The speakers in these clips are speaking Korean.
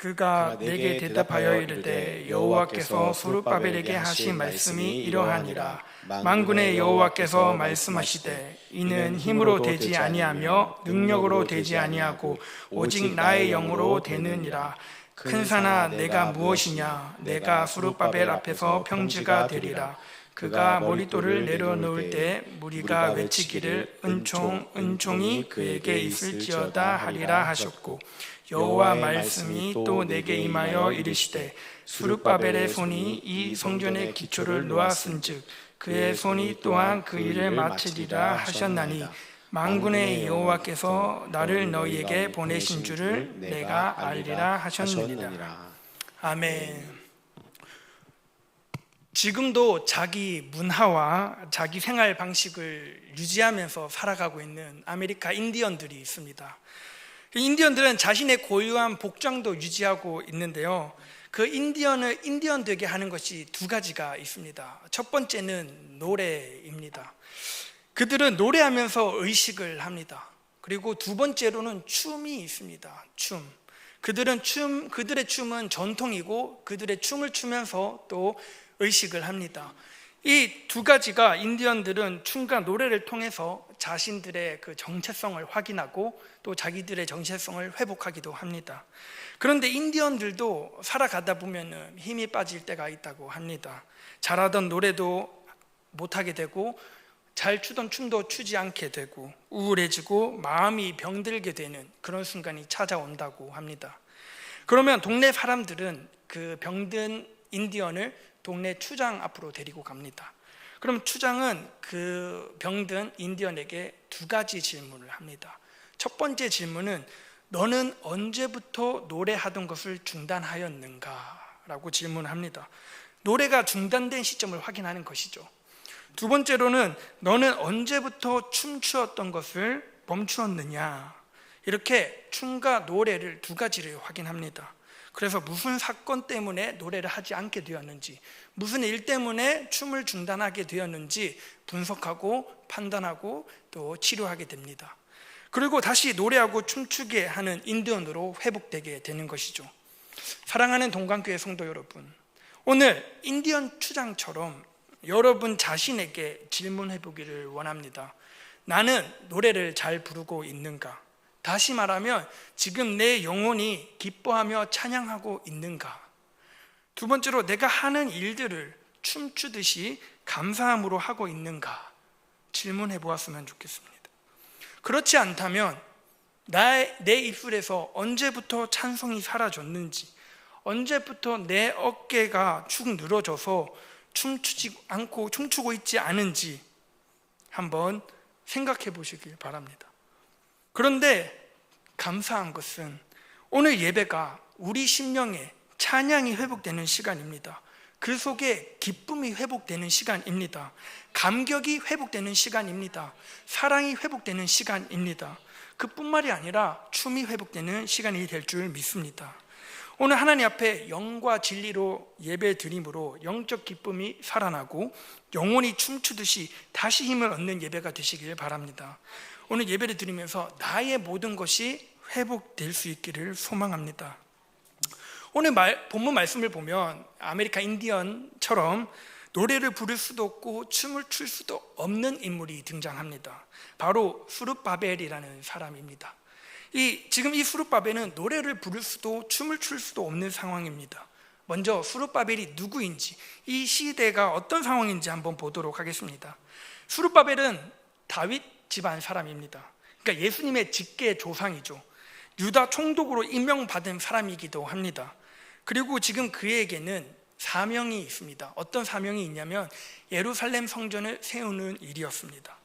그가 내게 대답하여 이르되 여호와께서 수르바벨에게 하신 말씀이 이러하니라. 만군의 여호와께서 말씀하시되 이는 힘으로 되지 아니하며 능력으로 되지 아니하고 오직 나의 영으로 되느니라. 큰 산아 내가 무엇이냐? 내가 수르바벨 앞에서 평지가 되리라 그가 머릿돌을 내려놓을 때 무리가 외치기를 은총 은총이 그에게 있을지어다 하리라 하셨고 여호와 말씀이 또 내게 임하여 이르시되 수르바벨의 손이 이 성전의 기초를 놓았은즉 그의 손이 또한 그 일을 마치리라 하셨나니 만군의 여호와께서 나를 너희에게 보내신 줄을 내가 알리라 하셨느니라 아멘. 지금도 자기 문화와 자기 생활 방식을 유지하면서 살아가고 있는 아메리카 인디언들이 있습니다. 그 인디언들은 자신의 고유한 복장도 유지하고 있는데요. 그 인디언을 인디언 되게 하는 것이 두 가지가 있습니다. 첫 번째는 노래입니다. 그들은 노래하면서 의식을 합니다. 그리고 두 번째로는 춤이 있습니다. 춤. 그들은 춤, 그들의 춤은 전통이고 그들의 춤을 추면서 또 의식을 합니다. 이 두 가지가 인디언들은 춤과 노래를 통해서 자신들의 그 정체성을 확인하고 또 자기들의 정체성을 회복하기도 합니다. 그런데 인디언들도 살아가다 보면 힘이 빠질 때가 있다고 합니다. 잘하던 노래도 못하게 되고 잘 추던 춤도 추지 않게 되고 우울해지고 마음이 병들게 되는 그런 순간이 찾아온다고 합니다. 그러면 동네 사람들은 그 병든 인디언을 동네 추장 앞으로 데리고 갑니다. 그럼 추장은 그 병든 인디언에게 두 가지 질문을 합니다. 첫 번째 질문은 너는 언제부터 노래하던 것을 중단하였는가? 라고 질문합니다. 노래가 중단된 시점을 확인하는 것이죠. 두 번째로는 너는 언제부터 춤추었던 것을 멈추었느냐? 이렇게 춤과 노래를 두 가지를 확인합니다. 그래서 무슨 사건 때문에 노래를 하지 않게 되었는지, 무슨 일 때문에 춤을 중단하게 되었는지 분석하고 판단하고 또 치료하게 됩니다. 그리고 다시 노래하고 춤추게 하는 인디언으로 회복되게 되는 것이죠. 사랑하는 동관교회 성도 여러분, 오늘 인디언 추장처럼 여러분 자신에게 질문해 보기를 원합니다. 나는 노래를 잘 부르고 있는가? 다시 말하면 지금 내 영혼이 기뻐하며 찬양하고 있는가? 두 번째로 내가 하는 일들을 춤추듯이 감사함으로 하고 있는가? 질문해 보았으면 좋겠습니다. 그렇지 않다면 나의, 내 입술에서 언제부터 찬송이 사라졌는지, 언제부터 내 어깨가 축 늘어져서 춤추지 않고 춤추고 있지 않은지 한번 생각해 보시길 바랍니다. 그런데 감사한 것은 오늘 예배가 우리 심령에 찬양이 회복되는 시간입니다. 그 속에 기쁨이 회복되는 시간입니다. 감격이 회복되는 시간입니다. 사랑이 회복되는 시간입니다. 그뿐만이 아니라 춤이 회복되는 시간이 될 줄 믿습니다. 오늘 하나님 앞에 영과 진리로 예배 드림으로 영적 기쁨이 살아나고 영혼이 춤추듯이 다시 힘을 얻는 예배가 되시길 바랍니다. 오늘 예배를 드리면서 나의 모든 것이 회복될 수 있기를 소망합니다. 오늘 말, 본문 말씀을 보면 아메리카 인디언처럼 노래를 부를 수도 없고 춤을 출 수도 없는 인물이 등장합니다. 바로 수르바벨이라는 사람입니다. 이 지금 이 수르바벨은 노래를 부를 수도 춤을 출 수도 없는 상황입니다. 먼저 수르바벨이 누구인지 이 시대가 어떤 상황인지 한번 보도록 하겠습니다. 수르바벨은 다윗 집안 사람입니다. 그러니까 예수님의 직계 조상이죠. 유다 총독으로 임명받은 사람이기도 합니다. 그리고 지금 그에게는 사명이 있습니다. 어떤 사명이 있냐면 예루살렘 성전을 세우는 일이었습니다.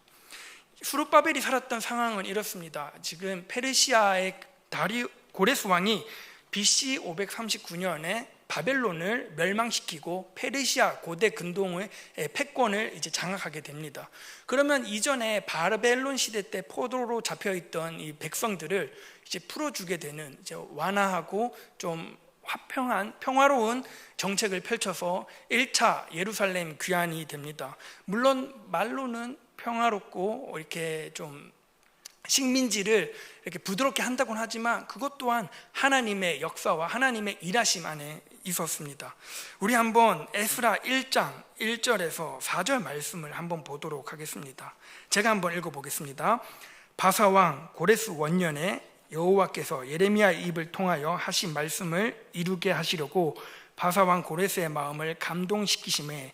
수르바벨이 살았던 상황은 이렇습니다. 지금 페르시아의 다리 고레스 왕이 BC 539년에 바벨론을 멸망시키고 페르시아 고대 근동의 패권을 이제 장악하게 됩니다. 그러면 이전에 바벨론 시대 때 포로로 잡혀 있던 이 백성들을 이제 풀어주게 되는 이제 완화하고 좀 화평한 평화로운 정책을 펼쳐서 1차 예루살렘 귀환이 됩니다. 물론 말로는 평화롭고 이렇게 좀 식민지를 이렇게 부드럽게 한다고는 하지만 그것 또한 하나님의 역사와 하나님의 일하심 안에 있었습니다. 우리 한번 에스라 1장 1절에서 4절 말씀을 한번 보도록 하겠습니다. 제가 한번 읽어 보겠습니다. 바사 왕 고레스 원년에 여호와께서 예레미야의 입을 통하여 하신 말씀을 이루게 하시려고 바사 왕 고레스의 마음을 감동시키심에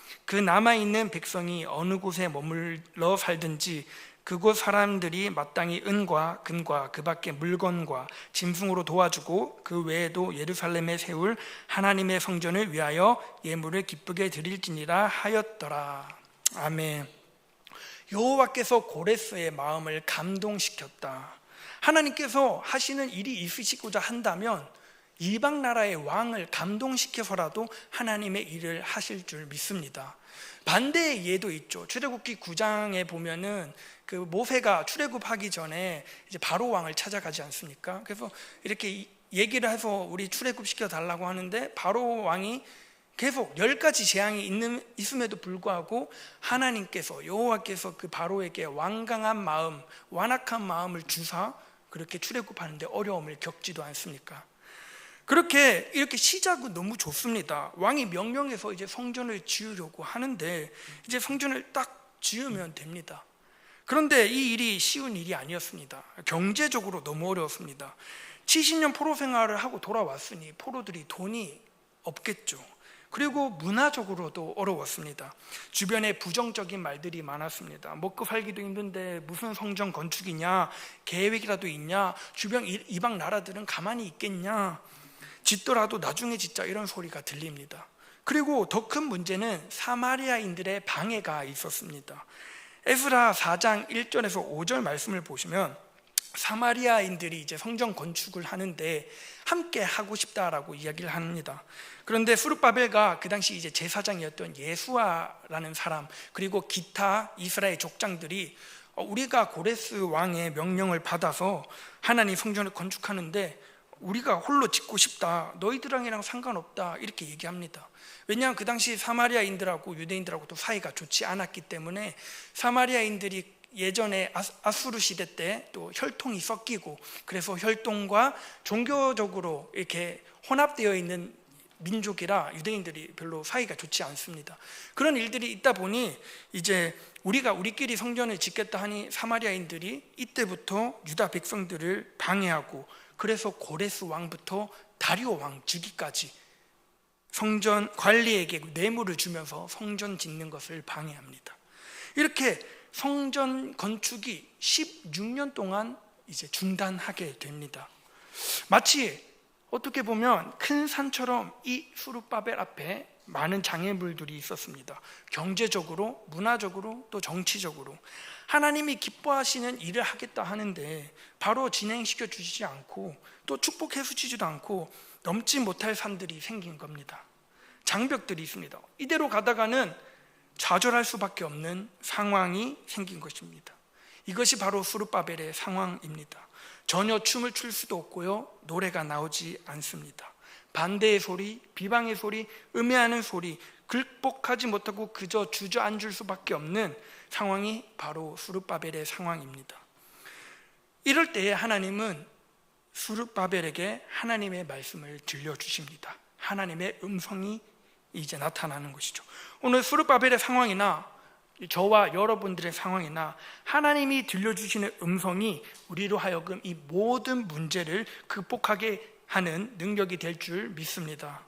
그 남아 있는 백성이 어느 곳에 머물러 살든지 그곳 사람들이 마땅히 은과 금과 그 밖의 물건과 짐승으로 도와주고 그 외에도 예루살렘에 세울 하나님의 성전을 위하여 예물을 기쁘게 드릴지니라 하였더라. 아멘. 여호와께서 고레스의 마음을 감동시켰다. 하나님께서 하시는 일이 있으시고자 한다면 이방 나라의 왕을 감동시켜서라도 하나님의 일을 하실 줄 믿습니다. 반대의 예도 있죠. 출애굽기 9장에 보면은 그 모세가 출애굽하기 전에 이제 바로 왕을 찾아가지 않습니까? 그래서 이렇게 얘기를 해서 우리 출애굽 시켜 달라고 하는데 바로 왕이 계속 열 가지 재앙이 있는 있음에도 불구하고 하나님께서 여호와께서 그 바로에게 완강한 마음, 완악한 마음을 주사 그렇게 출애굽하는데 어려움을 겪지도 않습니까? 그렇게 이렇게 시작은 너무 좋습니다. 왕이 명령해서 이제 성전을 지으려고 하는데 이제 성전을 딱 지으면 됩니다. 그런데 이 일이 쉬운 일이 아니었습니다. 경제적으로 너무 어려웠습니다. 70년 포로 생활을 하고 돌아왔으니 포로들이 돈이 없겠죠. 그리고 문화적으로도 어려웠습니다. 주변에 부정적인 말들이 많았습니다. 먹고 살기도 힘든데 무슨 성전 건축이냐, 계획이라도 있냐, 주변 이방 나라들은 가만히 있겠냐, 짓더라도 나중에 짓자 이런 소리가 들립니다. 그리고 더 큰 문제는 사마리아인들의 방해가 있었습니다. 에스라 4장 1절에서 5절 말씀을 보시면 사마리아인들이 이제 성전 건축을 하는데 함께 하고 싶다라고 이야기를 합니다. 그런데 수르바벨과 그 당시 이제 제사장이었던 예수아라는 사람 그리고 기타 이스라엘 족장들이 어, 우리가 고레스 왕의 명령을 받아서 하나님 성전을 건축하는데 우리가 홀로 짓고 싶다. 너희들이랑 상관없다. 이렇게 얘기합니다. 왜냐하면 그 당시 사마리아인들하고 유대인들하고 또 사이가 좋지 않았기 때문에 사마리아인들이 예전에 아수르 시대 때 또 혈통이 섞이고 그래서 혈통과 종교적으로 이렇게 혼합되어 있는 민족이라 유대인들이 별로 사이가 좋지 않습니다. 그런 일들이 있다 보니 이제 우리가 우리끼리 성전을 짓겠다 하니 사마리아인들이 이때부터 유다 백성들을 방해하고 그래서 고레스 왕부터 다리오 왕 주기까지 성전 관리에게 뇌물을 주면서 성전 짓는 것을 방해합니다. 이렇게 성전 건축이 16년 동안 이제 중단하게 됩니다. 마치 어떻게 보면 큰 산처럼 이 수르바벨 앞에 많은 장애물들이 있었습니다. 경제적으로, 문화적으로, 또 정치적으로 하나님이 기뻐하시는 일을 하겠다 하는데 바로 진행시켜 주시지 않고 또 축복해 주지도 않고 넘지 못할 산들이 생긴 겁니다. 장벽들이 있습니다. 이대로 가다가는 좌절할 수밖에 없는 상황이 생긴 것입니다. 이것이 바로 수르바벨의 상황입니다. 전혀 춤을 출 수도 없고요. 노래가 나오지 않습니다. 반대의 소리, 비방의 소리, 음해하는 소리, 극복하지 못하고 그저 주저앉을 수밖에 없는 상황이 바로 수르바벨의 상황입니다. 이럴 때에 하나님은 수르바벨에게 하나님의 말씀을 들려주십니다. 하나님의 음성이 이제 나타나는 것이죠. 오늘 수르바벨의 상황이나 저와 여러분들의 상황이나 하나님이 들려주시는 음성이 우리로 하여금 이 모든 문제를 극복하게 하는 능력이 될 줄 믿습니다.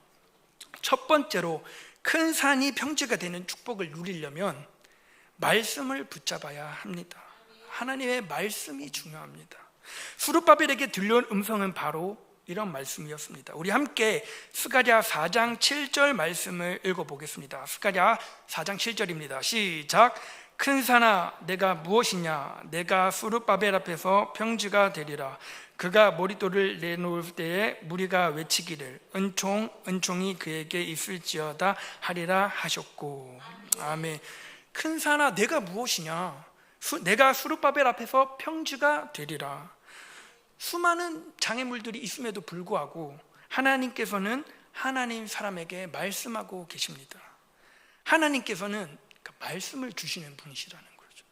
첫 번째로 큰 산이 평지가 되는 축복을 누리려면 말씀을 붙잡아야 합니다. 하나님의 말씀이 중요합니다. 수르바벨에게 들려온 음성은 바로 이런 말씀이었습니다. 우리 함께 스가랴 4장 7절 말씀을 읽어 보겠습니다. 스가랴 4장 7절입니다. 시작. 큰 산아 내가 무엇이냐 내가 수르바벨 앞에서 평지가 되리라 그가 머리돌을 내놓을 때에 무리가 외치기를 은총 은총이 그에게 있을지어다 하리라 하셨고 아멘 큰 산아 내가 무엇이냐? 수- 내가 수르바벨 앞에서 평지가 되리라. 수많은 장애물들이 있음에도 불구하고 하나님께서는 하나님 사람에게 말씀하고 계십니다. 하나님께서는 그 말씀을 주시는 분이시라는 거죠.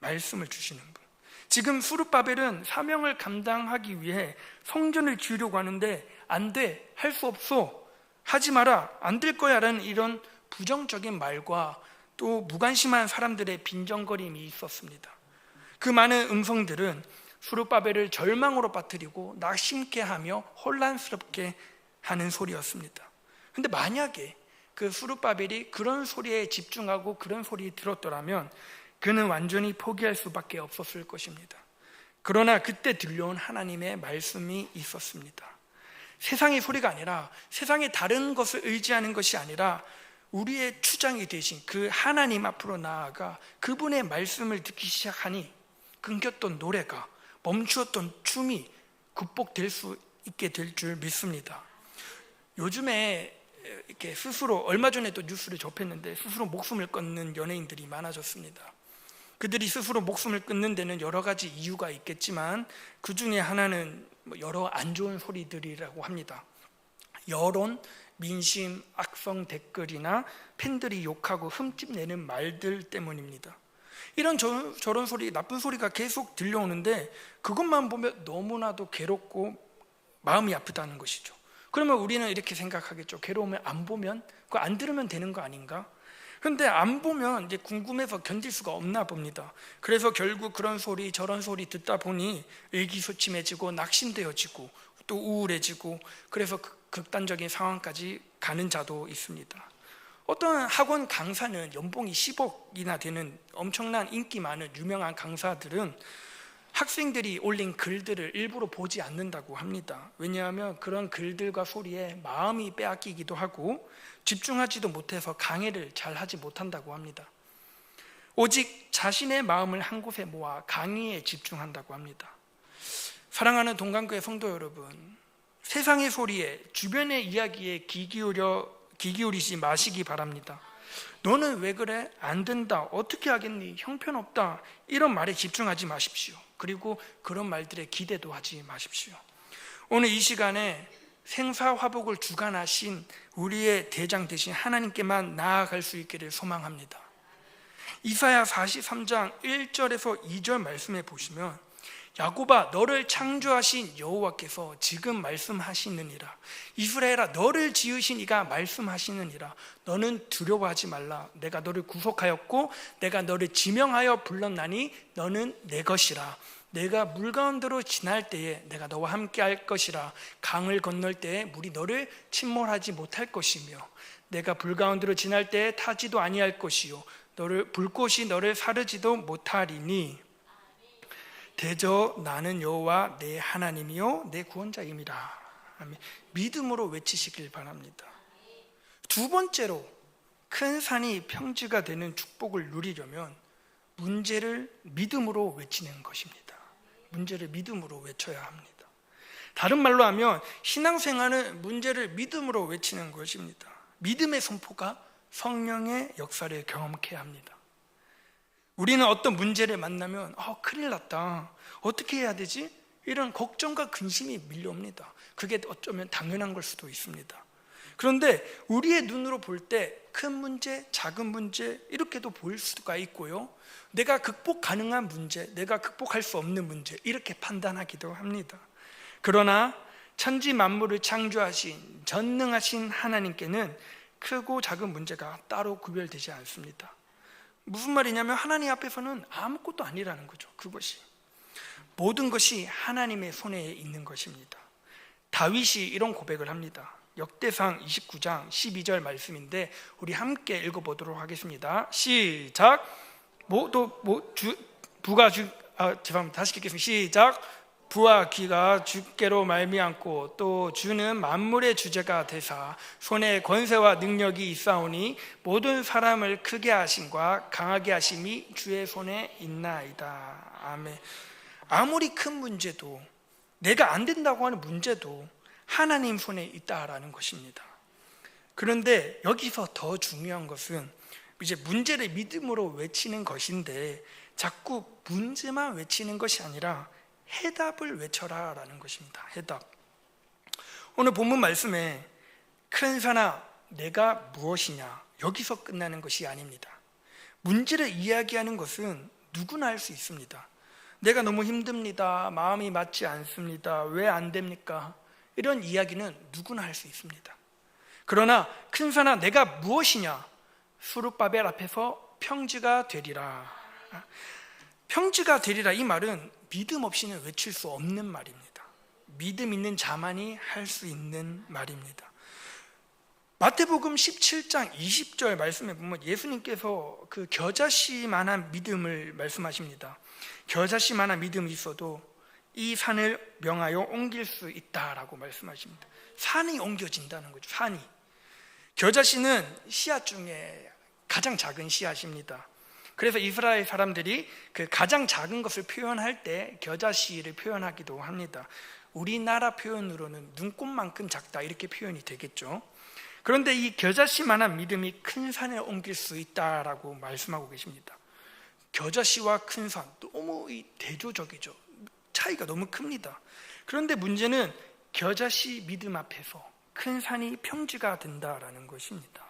말씀을 주시는 분. 지금 수르바벨은 사명을 감당하기 위해 성전을 지으려고 하는데 안 돼, 할 수 없어, 하지 마라, 안 될 거야 라는 이런 부정적인 말과 또 무관심한 사람들의 빈정거림이 있었습니다. 그 많은 음성들은 수르바벨을 절망으로 빠뜨리고 낙심케 하며 혼란스럽게 하는 소리였습니다. 근데 만약에 그 수르바벨이 그런 소리에 집중하고 그런 소리 들었더라면 그는 완전히 포기할 수밖에 없었을 것입니다. 그러나 그때 들려온 하나님의 말씀이 있었습니다. 세상의 소리가 아니라 세상의 다른 것을 의지하는 것이 아니라 우리의 추장이 되신 그 하나님 앞으로 나아가 그분의 말씀을 듣기 시작하니 끊겼던 노래가 멈추었던 춤이 극복될 수 있게 될 줄 믿습니다. 요즘에 이렇게 스스로 얼마 전에도 뉴스를 접했는데 스스로 목숨을 끊는 연예인들이 많아졌습니다. 그들이 스스로 목숨을 끊는 데는 여러 가지 이유가 있겠지만 그 중에 하나는 뭐 여러 안 좋은 소리들이라고 합니다. 여론, 민심, 악성 댓글이나 팬들이 욕하고 흠집내는 말들 때문입니다. 이런 저, 저런 소리, 나쁜 소리가 계속 들려오는데 그것만 보면 너무나도 괴롭고 마음이 아프다는 것이죠. 그러면 우리는 이렇게 생각하겠죠. 괴로움을 안 보면, 그거 안 들으면 되는 거 아닌가? 근데 안 보면 이제 궁금해서 견딜 수가 없나 봅니다. 그래서 결국 그런 소리 저런 소리 듣다 보니 의기소침해지고 낙심되어지고 또 우울해지고 그래서 극- 극단적인 상황까지 가는 자도 있습니다. 어떤 학원 강사는 연봉이 10억이나 되는 엄청난 인기 많은 유명한 강사들은 학생들이 올린 글들을 일부러 보지 않는다고 합니다. 왜냐하면 그런 글들과 소리에 마음이 빼앗기기도 하고 집중하지도 못해서 강의를 잘 하지 못한다고 합니다. 오직 자신의 마음을 한 곳에 모아 강의에 집중한다고 합니다. 사랑하는 동강교회 성도 여러분, 세상의 소리에 주변의 이야기에 귀 기울여 귀 기울이지 마시기 바랍니다. 너는 왜 그래? 안 된다. 어떻게 하겠니? 형편없다. 이런 말에 집중하지 마십시오. 그리고 그런 말들에 기대도 하지 마십시오. 오늘 이 시간에 생사화복을 주관하신 우리의 대장 대신 하나님께만 나아갈 수 있기를 소망합니다. 이사야 43장 1절에서 2절 말씀에 보시면 야곱아 너를 창조하신 여호와께서 지금 말씀하시느니라. 이스라엘아 너를 지으신 이가 말씀하시느니라. 너는 두려워하지 말라. 내가 너를 구속하였고 내가 너를 지명하여 불렀나니 너는 내 것이라. 내가 물 가운데로 지날 때에 내가 너와 함께 할 것이라. 강을 건널 때에 물이 너를 침몰하지 못할 것이며 내가 불 가운데로 지날 때에 타지도 아니할 것이요. 너를 불꽃이 너를 사르지도 못하리니 대저 나는 여호와 내 하나님이요 내 아멘. 믿음으로 외치시길 바랍니다. 두 번째로 큰 산이 평지가 되는 축복을 누리려면 문제를 믿음으로 외치는 것입니다. 문제를 믿음으로 외쳐야 합니다. 다른 말로 하면 신앙생활은 문제를 믿음으로 외치는 것입니다. 믿음의 선포가 성령의 역사를 경험케 합니다. 우리는 어떤 문제를 만나면 아, 큰일 났다. 어떻게 해야 되지? 이런 걱정과 근심이 밀려옵니다. 그게 어쩌면 당연한 걸 수도 있습니다. 그런데 우리의 눈으로 볼 때 큰 문제, 작은 문제 이렇게도 보일 수가 있고요. 내가 극복 가능한 문제, 내가 극복할 수 없는 문제 이렇게 판단하기도 합니다. 그러나 천지 만물을 창조하신 전능하신 하나님께는 크고 작은 문제가 따로 구별되지 않습니다. 무슨 말이냐면 하나님 앞에서는 아무것도 아니라는 거죠. 그것이 모든 것이 하나님의 손에 있는 것입니다. 다윗이 이런 고백을 합니다. 역대상 29장 12절 말씀인데 우리 함께 읽어보도록 하겠습니다. 시작. 모두 뭐, 주, 부가 주 아, 죄송합니다. 다시 읽겠습니다. 시작. 부와 귀가 주께로 말미암고 또 주는 만물의 주제가 되사 손에 권세와 능력이 있사오니 모든 사람을 크게 하심과 강하게 하심이 주의 손에 있나이다. 아멘. 아무리 큰 문제도 내가 안 된다고 하는 문제도 하나님 손에 있다라는 것입니다. 그런데 여기서 더 중요한 것은 이제 문제를 믿음으로 외치는 것인데 자꾸 문제만 외치는 것이 아니라 해답을 외쳐라라는 것입니다. 해답. 오늘 본문 말씀에 큰 산아 내가 무엇이냐 여기서 끝나는 것이 아닙니다. 문제를 이야기하는 것은 누구나 할 수 있습니다. 내가 너무 힘듭니다. 마음이 맞지 않습니다. 왜 안 됩니까? 이런 이야기는 누구나 할 수 있습니다. 그러나 큰 산아 내가 무엇이냐? 수르바벨 앞에서 평지가 되리라. 평지가 되리라 이 말은 믿음 없이는 외칠 수 없는 말입니다. 믿음 있는 자만이 할 수 있는 말입니다. 마태복음 17장 20절 말씀에 보면 예수님께서 그 겨자씨만한 믿음을 말씀하십니다. 겨자씨만한 믿음이 있어도 이 산을 명하여 옮길 수 있다라고 말씀하십니다. 산이 옮겨진다는 거죠. 산이. 겨자씨는 씨앗 중에 가장 작은 씨앗입니다. 그래서 이스라엘 사람들이 그 가장 작은 것을 표현할 때 겨자씨를 표현하기도 합니다. 우리나라 표현으로는 눈꽃만큼 작다 이렇게 표현이 되겠죠. 그런데 이 겨자씨만한 믿음이 큰 산에 옮길 수 있다라고 말씀하고 계십니다. 겨자씨와 큰 산 너무 대조적이죠. 차이가 너무 큽니다. 그런데 문제는 겨자씨 믿음 앞에서 큰 산이 평지가 된다라는 것입니다.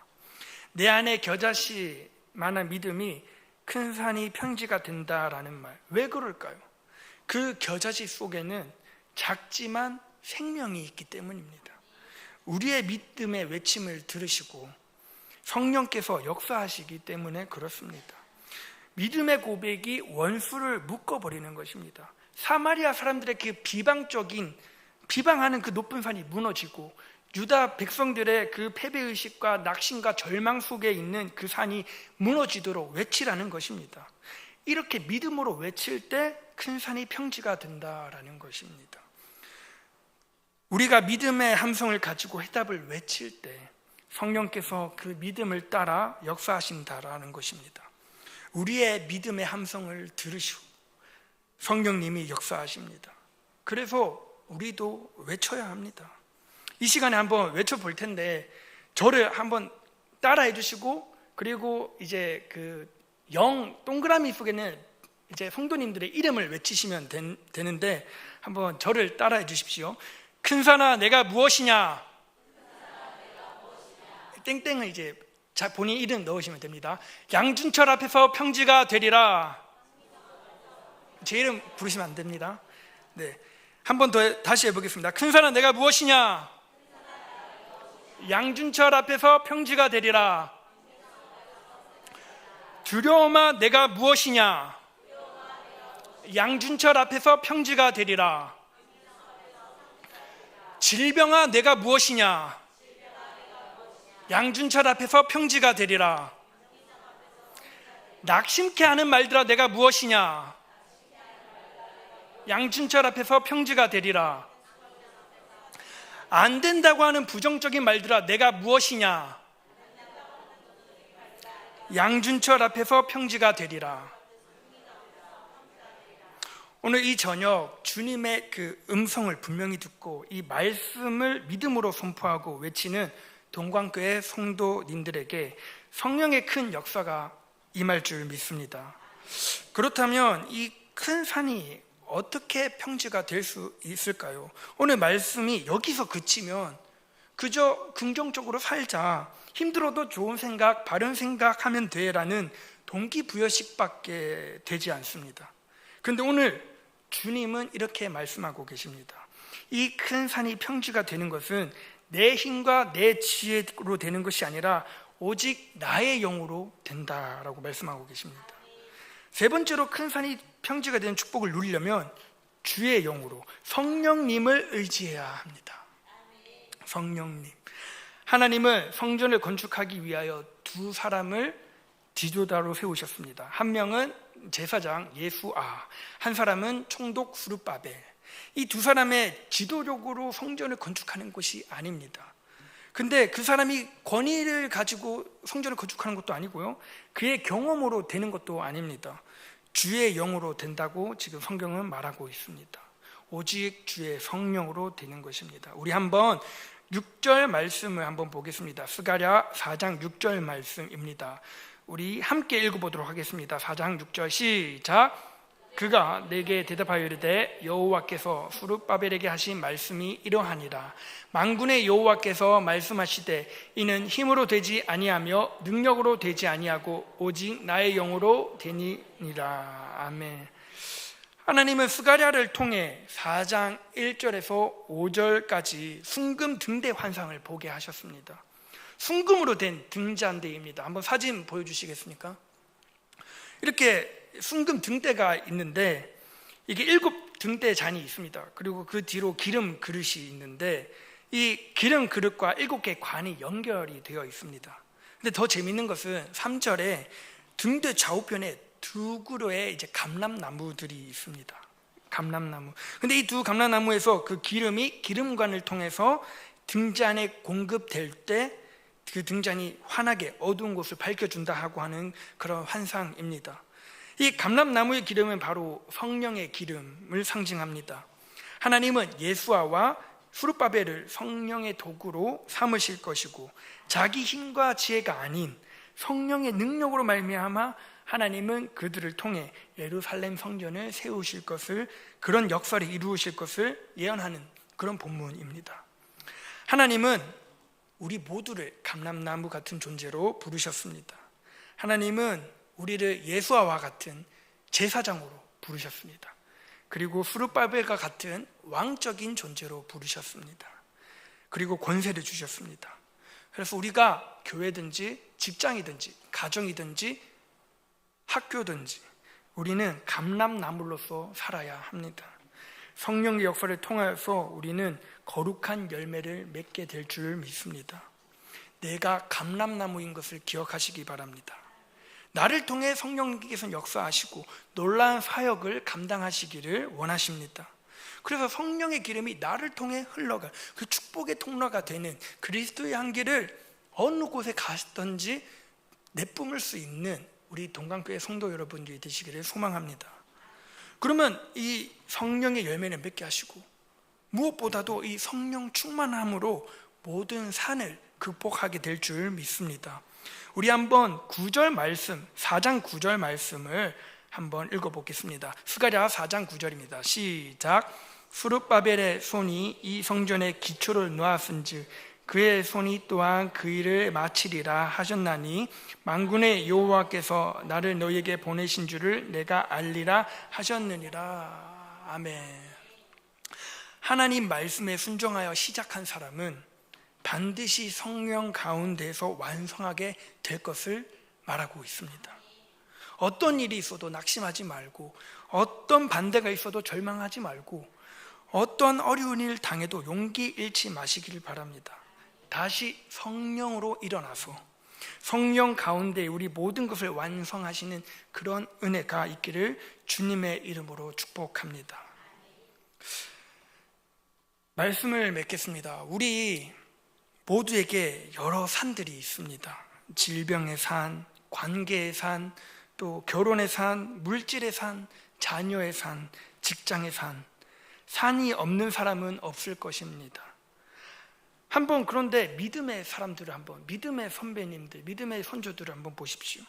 내 안에 겨자씨만한 믿음이 큰 산이 평지가 된다라는 말. 왜 그럴까요? 그 겨자씨 속에는 작지만 생명이 있기 때문입니다. 우리의 믿음의 외침을 들으시고 성령께서 역사하시기 때문에 그렇습니다. 믿음의 고백이 원수를 묶어버리는 것입니다. 사마리아 사람들의 그 비방적인 비방하는 그 높은 산이 무너지고 유다 백성들의 그 패배의식과 낙심과 절망 속에 있는 그 산이 무너지도록 외치라는 것입니다. 이렇게 믿음으로 외칠 때 큰 산이 평지가 된다라는 것입니다. 우리가 믿음의 함성을 가지고 해답을 외칠 때 성령께서 그 믿음을 따라 역사하신다라는 것입니다. 우리의 믿음의 함성을 들으시고 성령님이 역사하십니다. 그래서 우리도 외쳐야 합니다. 이 시간에 한번 외쳐볼 텐데 저를 한번 따라해 주시고 그리고 이제 그 영 동그라미 속에는 이제 성도님들의 이름을 외치시면 된, 되는데 한번 저를 따라해 주십시오. 큰 산아 내가 무엇이냐? 땡땡을 이제 자 본인 이름 넣으시면 됩니다. 양준철 앞에서 평지가 되리라. 제 이름 부르시면 안 됩니다. 네. 한 번 더 다시 해보겠습니다. 큰 산아 내가 무엇이냐? 양준철 앞에서 평지가 되리라. 두려움아 내가 무엇이냐? 양준철 앞에서 평지가 되리라. 질병아 내가 무엇이냐? 양준철 앞에서 평지가 되리라. 낙심케 하는 말들아 내가 무엇이냐? 양준철 앞에서 평지가 되리라. 안 된다고 하는 부정적인 말들아 내가 무엇이냐? 양준철 앞에서 평지가 되리라. 오늘 이 저녁 주님의 그 음성을 분명히 듣고 이 말씀을 믿음으로 선포하고 외치는 동광교회 성도님들에게 성령의 큰 역사가 임할 줄 믿습니다. 그렇다면 이 큰 산이 어떻게 평지가 될 수 있을까요? 오늘 말씀이 여기서 그치면 그저 긍정적으로 살자. 힘들어도 좋은 생각, 바른 생각 하면 돼라는 동기부여식밖에 되지 않습니다. 그런데 오늘 주님은 이렇게 말씀하고 계십니다. 이 큰 산이 평지가 되는 것은 내 힘과 내 지혜로 되는 것이 아니라 오직 나의 영으로 된다라고 말씀하고 계십니다. 세 번째로 큰 산이 평지가 되는 축복을 누리려면 주의 영으로 성령님을 의지해야 합니다. 성령님. 하나님은 성전을 건축하기 위하여 두 사람을 지도자로 세우셨습니다. 한 명은 제사장 예수아, 한 사람은 총독 수르바벨. 이 두 사람의 지도력으로 성전을 건축하는 것이 아닙니다. 근데 그 사람이 권위를 가지고 성전을 건축하는 것도 아니고요. 그의 경험으로 되는 것도 아닙니다. 주의 영으로 된다고 지금 성경은 말하고 있습니다. 오직 주의 성령으로 되는 것입니다. 우리 한번 6절 말씀을 한번 보겠습니다. 스가랴 4장 6절 말씀입니다. 우리 함께 읽어보도록 하겠습니다. 4장 6절 시작. 그가 내게 대답하여 이르되 여호와께서 수르바벨에게 하신 말씀이 이러하니라. 만군의 여호와께서 말씀하시되 이는 힘으로 되지 아니하며 능력으로 되지 아니하고 오직 나의 영으로 되니라. 아멘. 하나님은 스가랴를 통해 4장 1절에서 5절까지 순금 등대 환상을 보게 하셨습니다. 순금으로 된 등잔대입니다. 한번 사진 보여주시겠습니까? 이렇게 순금 등대가 있는데 이게 일곱 등대 잔이 있습니다. 그리고 그 뒤로 기름 그릇이 있는데 이 기름 그릇과 일곱 개의 관이 연결이 되어 있습니다. 근데 더 재밌는 것은 3절에 등대 좌우편에 두 그루의 이제 감람나무들이 있습니다. 감람나무. 근데 이 두 감람나무에서 그 기름이 기름관을 통해서 등잔에 공급될 때 그 등잔이 환하게 어두운 곳을 밝혀준다 하고 하는 그런 환상입니다. 이 감람나무의 기름은 바로 성령의 기름을 상징합니다. 하나님은 예수아와 수르바벨을 성령의 도구로 삼으실 것이고 자기 힘과 지혜가 아닌 성령의 능력으로 말미암아 하나님은 그들을 통해 예루살렘 성전을 세우실 것을 그런 역사를 이루실 것을 예언하는 그런 본문입니다. 하나님은 우리 모두를 감람나무 같은 존재로 부르셨습니다. 하나님은 우리를 예수와와 같은 제사장으로 부르셨습니다. 그리고 수르바벨과 같은 왕적인 존재로 부르셨습니다. 그리고 권세를 주셨습니다. 그래서 우리가 교회든지 직장이든지 가정이든지 학교든지 우리는 감람나물로서 살아야 합니다. 성령의 역사를 통하여서 우리는 거룩한 열매를 맺게 될 줄 믿습니다. 내가 감람나무인 것을 기억하시기 바랍니다. 나를 통해 성령께서 역사하시고 놀라운 사역을 감당하시기를 원하십니다. 그래서 성령의 기름이 나를 통해 흘러가 그 축복의 통로가 되는 그리스도의 향기를 어느 곳에 가시든지 내뿜을 수 있는 우리 동강교회 성도 여러분들이 되시기를 소망합니다. 그러면 이 성령의 열매를 맺게 하시고 무엇보다도 이 성령 충만함으로 모든 산을 극복하게 될 줄 믿습니다. 우리 한번 9절 말씀, 4장 9절 말씀을 한번 읽어보겠습니다. 스가랴 4장 9절입니다. 시작. 수르바벨의 손이 이 성전의 기초를 놓았은즉 그의 손이 또한 그 일을 마치리라 하셨나니 만군의 여호와께서 나를 너에게 보내신 줄을 내가 알리라 하셨느니라. 아멘. 하나님 말씀에 순종하여 시작한 사람은 반드시 성령 가운데서 완성하게 될 것을 말하고 있습니다. 어떤 일이 있어도 낙심하지 말고, 어떤 반대가 있어도 절망하지 말고, 어떤 어려운 일 당해도 용기 잃지 마시길 바랍니다. 다시 성령으로 일어나서 성령 가운데 우리 모든 것을 완성하시는 그런 은혜가 있기를 주님의 이름으로 축복합니다. 말씀을 맺겠습니다. 우리 모두에게 여러 산들이 있습니다. 질병의 산, 관계의 산, 또 결혼의 산, 물질의 산, 자녀의 산, 직장의 산. 산이 없는 사람은 없을 것입니다. 한번 그런데 믿음의 사람들을 한번 믿음의 선배님들, 믿음의 선조들을 한번 보십시오.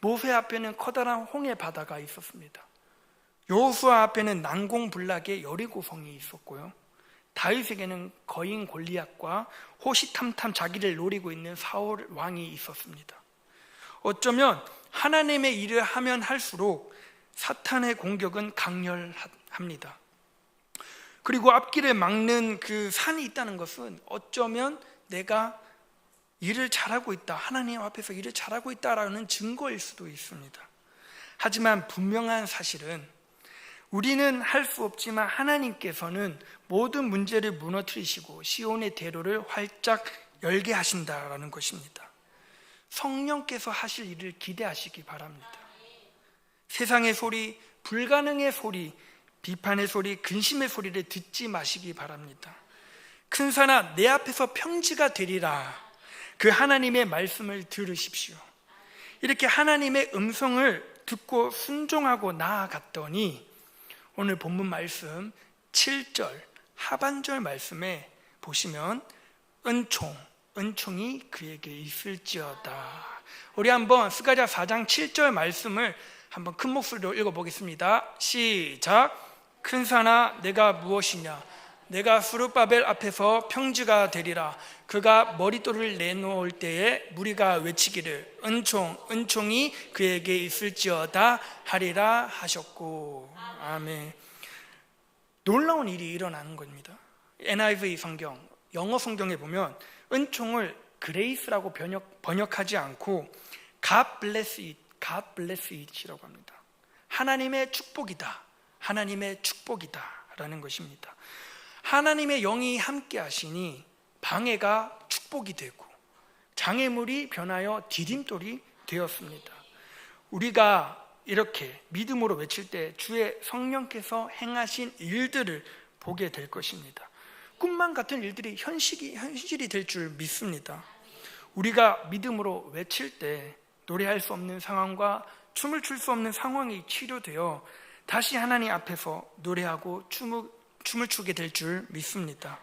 모세 앞에는 커다란 홍해 바다가 있었습니다. 여호수아 앞에는 난공불락의 여리고성이 있었고요. 다윗에게는 거인 골리앗과 호시탐탐 자기를 노리고 있는 사울 왕이 있었습니다. 어쩌면 하나님의 일을 하면 할수록 사탄의 공격은 강렬합니다. 그리고 앞길을 막는 그 산이 있다는 것은 어쩌면 내가 일을 잘하고 있다. 하나님 앞에서 일을 잘하고 있다라는 증거일 수도 있습니다. 하지만 분명한 사실은 우리는 할 수 없지만 하나님께서는 모든 문제를 무너뜨리시고 시온의 대로를 활짝 열게 하신다라는 것입니다. 성령께서 하실 일을 기대하시기 바랍니다. 세상의 소리, 불가능의 소리, 비판의 소리, 근심의 소리를 듣지 마시기 바랍니다. 큰 산아, 내 앞에서 평지가 되리라. 그 하나님의 말씀을 들으십시오. 이렇게 하나님의 음성을 듣고 순종하고 나아갔더니 오늘 본문 말씀 7절 하반절 말씀에 보시면 은총, 은총이 그에게 있을지어다. 우리 한번 스가랴 4장 7절 말씀을 한번 큰 목소리로 읽어보겠습니다. 시작. 큰 산아, 내가 무엇이냐? 내가 수르바벨 앞에서 평지가 되리라. 그가 머리돌을 내놓을 때에 무리가 외치기를 은총, 은총이 그에게 있을지어다 하리라 하셨고. 아멘. 놀라운 일이 일어나는 겁니다. NIV 성경, 영어 성경에 보면 은총을 그레이스라고 번역, 번역하지 않고 God bless it, God bless it이라고 합니다. 하나님의 축복이다. 하나님의 축복이다. 라는 것입니다. 하나님의 영이 함께 하시니 방해가 축복이 되고 장애물이 변하여 디딤돌이 되었습니다. 우리가 이렇게 믿음으로 외칠 때 주의 성령께서 행하신 일들을 보게 될 것입니다. 꿈만 같은 일들이 현실이, 현실이 될 줄 믿습니다. 우리가 믿음으로 외칠 때 노래할 수 없는 상황과 춤을 출 수 없는 상황이 치료되어 다시 하나님 앞에서 노래하고 춤을, 춤을 추게 될 줄 믿습니다.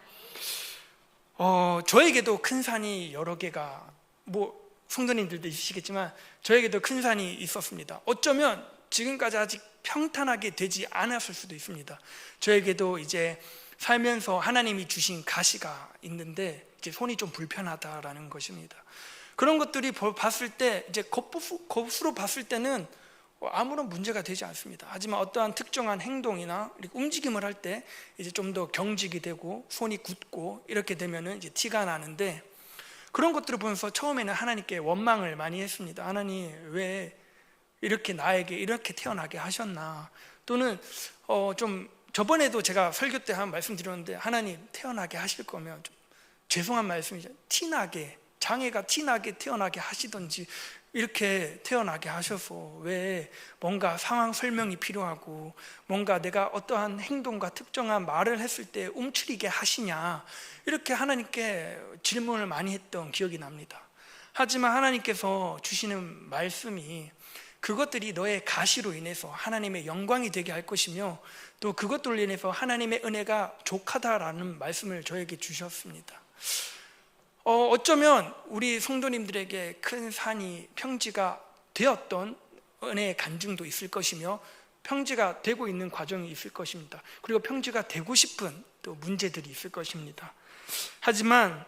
어, 저에게도 큰 산이 여러 개가 뭐 성도님들도 있으시겠지만 저에게도 큰 산이 있었습니다. 어쩌면 지금까지 아직 평탄하게 되지 않았을 수도 있습니다. 저에게도 이제 살면서 하나님이 주신 가시가 있는데 이제 손이 좀 불편하다라는 것입니다. 그런 것들이 봤을 때 이제 겉으로 봤을 때는 아무런 문제가 되지 않습니다. 하지만 어떠한 특정한 행동이나 움직임을 할 때 이제 좀 더 경직이 되고 손이 굳고 이렇게 되면은 이제 티가 나는데 그런 것들을 보면서 처음에는 하나님께 원망을 많이 했습니다. 하나님 왜 이렇게 나에게 이렇게 태어나게 하셨나? 또는 어 좀 저번에도 제가 설교 때 한 말씀 드렸는데 하나님 태어나게 하실 거면 좀 죄송한 말씀이죠. 티나게 장애가 티나게 태어나게 하시든지 이렇게 태어나게 하셔서 왜 뭔가 상황 설명이 필요하고 뭔가 내가 어떠한 행동과 특정한 말을 했을 때 움츠리게 하시냐 이렇게 하나님께 질문을 많이 했던 기억이 납니다. 하지만 하나님께서 주시는 말씀이 그것들이 너의 가시로 인해서 하나님의 영광이 되게 할 것이며 또 그것들로 인해서 하나님의 은혜가 족하다라는 말씀을 저에게 주셨습니다. 어, 어쩌면 우리 성도님들에게 큰 산이 평지가 되었던 은혜의 간증도 있을 것이며 평지가 되고 있는 과정이 있을 것입니다. 그리고 평지가 되고 싶은 또 문제들이 있을 것입니다. 하지만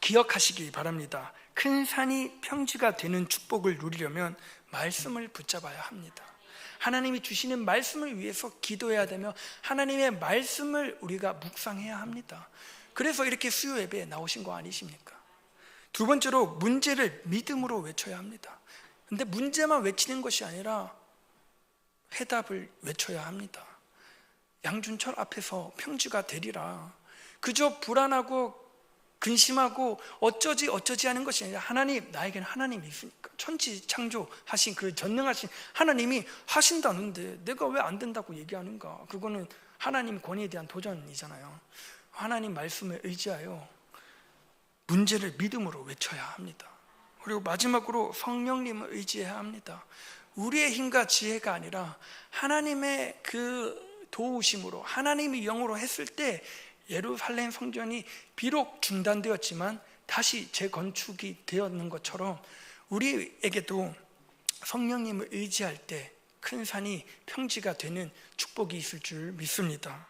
기억하시기 바랍니다. 큰 산이 평지가 되는 축복을 누리려면 말씀을 붙잡아야 합니다. 하나님이 주시는 말씀을 위해서 기도해야 되며 하나님의 말씀을 우리가 묵상해야 합니다. 그래서 이렇게 수요 예배에 나오신 거 아니십니까? 두 번째로 문제를 믿음으로 외쳐야 합니다. 근데 문제만 외치는 것이 아니라 해답을 외쳐야 합니다. 양준철 앞에서 평지가 되리라. 그저 불안하고 근심하고 어쩌지 어쩌지 하는 것이 아니라 하나님 나에게는 하나님이 있으니까 천지 창조하신 그 전능하신 하나님이 하신다는데 내가 왜 안 된다고 얘기하는가 그거는 하나님 권위에 대한 도전이잖아요 하나님 말씀에 의지하여 문제를 믿음으로 외쳐야 합니다 그리고 마지막으로 성령님을 의지해야 합니다 우리의 힘과 지혜가 아니라 하나님의 그 도우심으로 하나님이 영으로 했을 때 예루살렘 성전이 비록 중단되었지만 다시 재건축이 되었는 것처럼 우리에게도 성령님을 의지할 때 큰 산이 평지가 되는 축복이 있을 줄 믿습니다.